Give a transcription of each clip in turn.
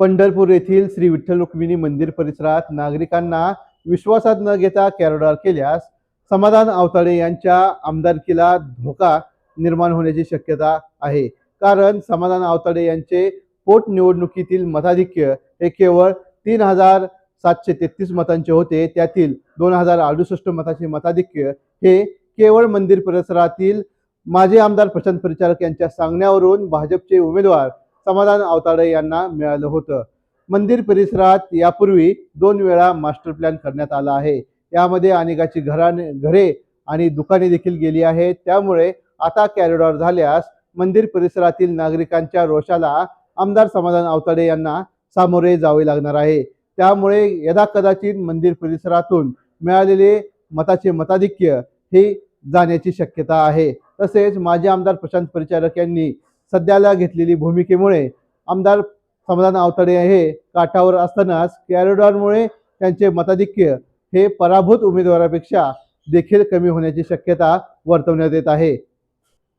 पंढरपूर येथील श्री विठ्ठल रुक्मिणी मंदिर परिसरात नागरिकांना विश्वासात न घेता कॅरोडार केल्यास समाधान आवताडे यांच्या आमदारकीला धोका निर्माण होण्याची शक्यता आहे. कारण समाधान आवताडे यांचे पोटनिवडणुकीतील मताधिक्य हे केवळ तीन हजार सातशे तेहतीस मतांचे होते. त्यातील दोन हजार अडुसष्ट मताचे मताधिक्य हे केवळ मंदिर परिसरातील माजी आमदार प्रशांत परिचारक यांच्या सांगण्यावरून भाजपचे उमेदवार समाधान आवताडे यांना मिळालं होतं. मंदिर परिसरात यापूर्वी दोन वेळा मास्टर प्लॅन करण्यात आला आहे. यामध्ये अनेकाची घराने घरे आणि दुकाने देखील गेली आहेत. त्यामुळे आता कॅरिडॉर झाल्यास मंदिर परिसरातील नागरिकांच्या रोषाला आमदार समाधान आवताडे यांना सामोरे जावे लागणार आहे. त्यामुळे यदा कदाचित मंदिर परिसरातून मिळालेले मताचे मताधिक्य हे जाण्याची शक्यता आहे. तसेच माजी आमदार प्रशांत परिचारक यांनी सध्याला घेतलेली भूमिकेमुळे आमदार समाधान आवताडे हे काठावर असतानाच कॅरिडॉरमुळे त्यांचे मताधिक्य हे पराभूत उमेदवारापेक्षा देखील कमी होण्याची शक्यता वर्तवण्यात येत आहे.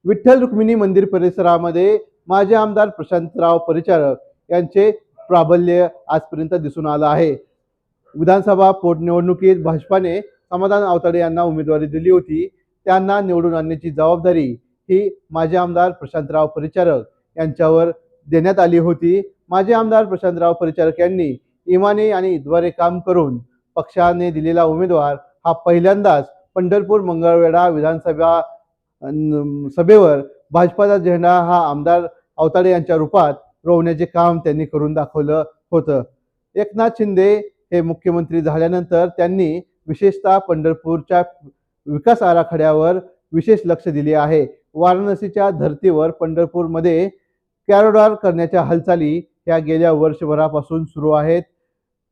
विठ्ठल रुक्मिणी मंदिर परिसरामध्ये माजी आमदार प्रशांतराव परिचारक यांचे प्राबल्य आजपर्यंत दिसून आलं आहे. विधानसभा पोटनिवडणुकीत भाजपाने समाधान आवताडे यांना उमेदवारी दिली होती. त्यांना निवडून आणण्याची जबाबदारी ही माजी आमदार प्रशांतराव परिचारक यांच्यावर देण्यात आली होती. माजी आमदार प्रशांतराव परिचारक यांनी इमानी आणि इद्वारे काम करून पक्षाने दिलेला उमेदवार हा पहिल्यांदाच पंढरपूर मंगळवेढा विधानसभा सभेवर भाजपाचा झेंडा हा आमदार अवताडे यांच्या रूपात रोवण्याचे काम त्यांनी करून दाखवलं होतं. एकनाथ शिंदे हे मुख्यमंत्री झाल्यानंतर त्यांनी विशेषतः पंढरपूरच्या विकास आराखड्यावर विशेष लक्ष दिले आहे. वाराणसीच्या धर्तीवर पंढरपूरमध्ये कॅरोडार करण्याच्या हालचाली या गेल्या वर्षभरापासून सुरू आहेत.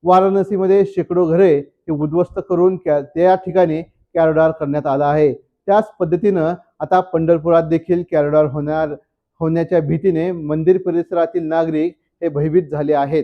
वाराणसीमध्ये शेकडो घरे हे उद्ध्वस्त करून त्या त्या ठिकाणी कॅरोडार करण्यात आला आहे. त्याच पद्धतीनं आता पंढरपुरात देखील कॅरोडार होणार होण्याच्या भीतीने मंदिर परिसरातील नागरिक हे भयभीत झाले आहेत.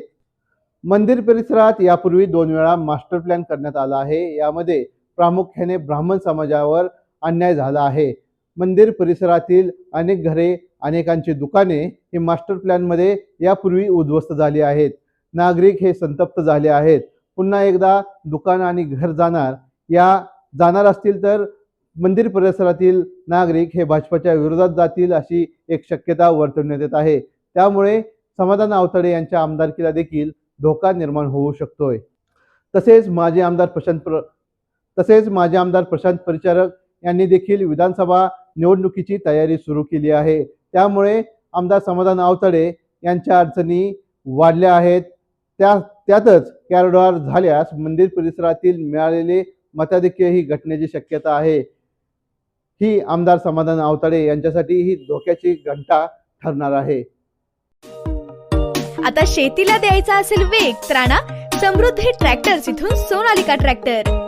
मंदिर परिसरात यापूर्वी दोन वेळा मास्टर प्लॅन करण्यात आला आहे. यामध्ये प्रामुख्याने ब्राह्मण समाजावर अन्याय झाला आहे. मंदिर परिसरातील अनेक घरे अनेकांची दुकाने ही मास्टर प्लॅनमध्ये यापूर्वी उद्ध्वस्त झाली आहेत. नागरिक हे संतप्त झाले आहेत. पुन्हा एकदा दुकान आणि घर जाणार. या जाणार असतील तर मंदिर परिसरातील नागरिक हे भाजपच्या विरोधात जातील अशी एक शक्यता वर्तवण्यात येत आहे. त्यामुळे समाधान आवतडे यांच्या आमदारकीला देखील धोका निर्माण होऊ शकतोय. तसेच माजी आमदार प्रशांत प्र तसेच माजी आमदार प्रशांत परिचारक यांनी देखील विधानसभा निवडणुकीची तयारी सुरू केली आहे. त्यामुळे आमदार समाधान आवतडे यांच्या अडचणी वाढल्या आहेत. त्या त्यातच कॅरोडार झाल्यास मंदिर परिसरातील मिळालेले मताधिक्य ही घटण्याची शक्यता आहे. ही आमदार समाधान आवताडे यांच्यासाठी ही धोक्याची घंटा ठरणार आहे. आता शेतीला द्यायचा असेल वेग तर समृद्धी ट्रॅक्टर्स इथून सोनालिका ट्रॅक्टर.